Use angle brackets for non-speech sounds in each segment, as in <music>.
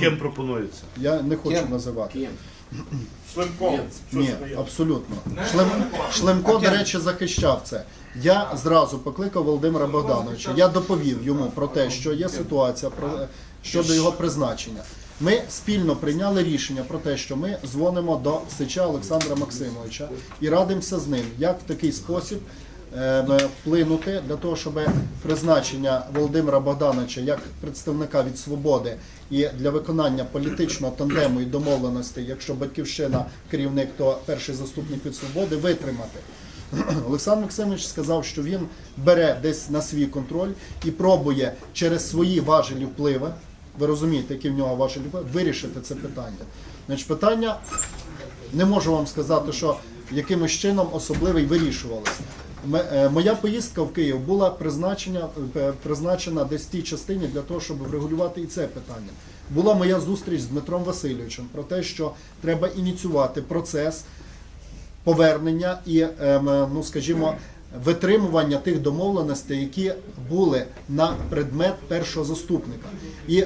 Ким пропонується? Я не хочу називати. Шлемком. Ні, абсолютно. Шлем... Шлемко, до речі, захищав це. Я зразу покликав Володимира Богдановича. Я доповів йому про те, що є ситуація про... щодо його призначення. Ми спільно прийняли рішення про те, що ми дзвонимо до Сича Олександра Максимовича і радимося з ним, як в такий спосіб вплинути для того, щоб призначення Володимира Богдановича як представника від свободи і для виконання політичного тандему і домовленостей, якщо батьківщина керівник, то перший заступник від свободи витримати. <clears throat> Олександр Максимович сказав, що він бере десь на свій контроль і пробує через свої важелі впливи. Ви розумієте, які в нього важелі впливи, вирішити це питання. Значить, питання не можу вам сказати, що якимось чином особливий вирішувалося. Е, Моя поїздка в Київ була призначена, е, призначена десь тій частині для того, щоб врегулювати і це питання. Була моя зустріч з Дмитром Васильовичем про те, що треба ініціювати процес повернення і, ем, ну скажімо, витримування тих домовленостей, які були на предмет першого заступника. І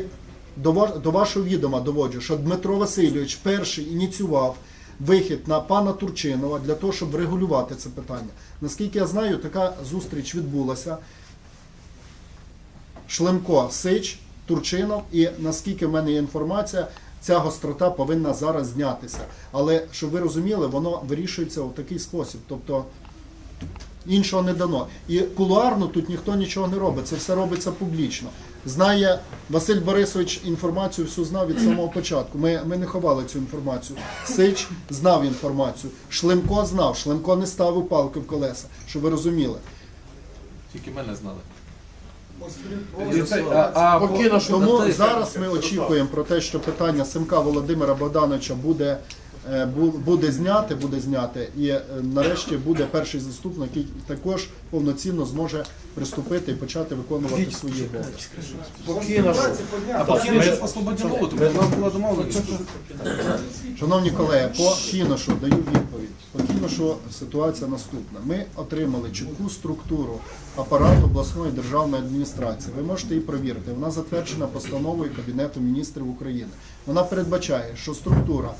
до вашого відома доводжу, що Дмитро Васильович перший ініціював вихід на пана Турчинова для того, щоб врегулювати це питання. Наскільки я знаю, така зустріч відбулася. Шлемко, Сич, Турчинов, і наскільки в мене є інформація, ця гострота повинна зараз знятися. Але щоб ви розуміли, воно вирішується у такий спосіб. Тобто іншого не дано. І кулуарно тут ніхто нічого не робить, це все робиться публічно. Знає Василь Борисович інформацію всю знав від самого початку. Ми, ми не ховали цю інформацію. Сич знав інформацію. Шлемко знав, Шлемко не ставив палки в колеса, щоб ви розуміли. Тільки мене знали. Тому зараз ми очікуємо про те, що питання Симка Володимира Богдановича буде, бу- буде зняте, буде зняте, і е, нарешті буде перший заступник, який також повноцінно зможе приступити і почати виконувати свої обов'язки. Шановні колеги, по Кіношу даю відповідь. По Кіношу ситуація наступна. Ми отримали чітку структуру апарату обласної державної адміністрації. Ви можете її провірити. Вона затверджена постановою Кабінету міністрів України. Вона передбачає, що структура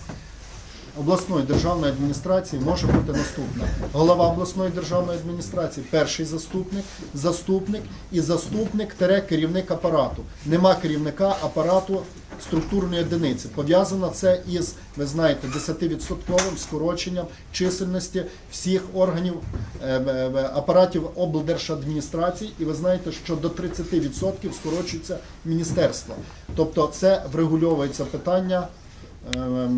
обласної державної адміністрації може бути наступна. Голова обласної державної адміністрації, перший заступник, заступник і заступник тере керівник апарату. Нема керівника апарату структурної одиниці. Пов'язано це із, ви знаєте, 10% скороченням чисельності всіх органів е, е, е, апаратів облдержадміністрацій, і ви знаєте, що до 30% скорочується міністерство. Тобто це врегульовується питання е,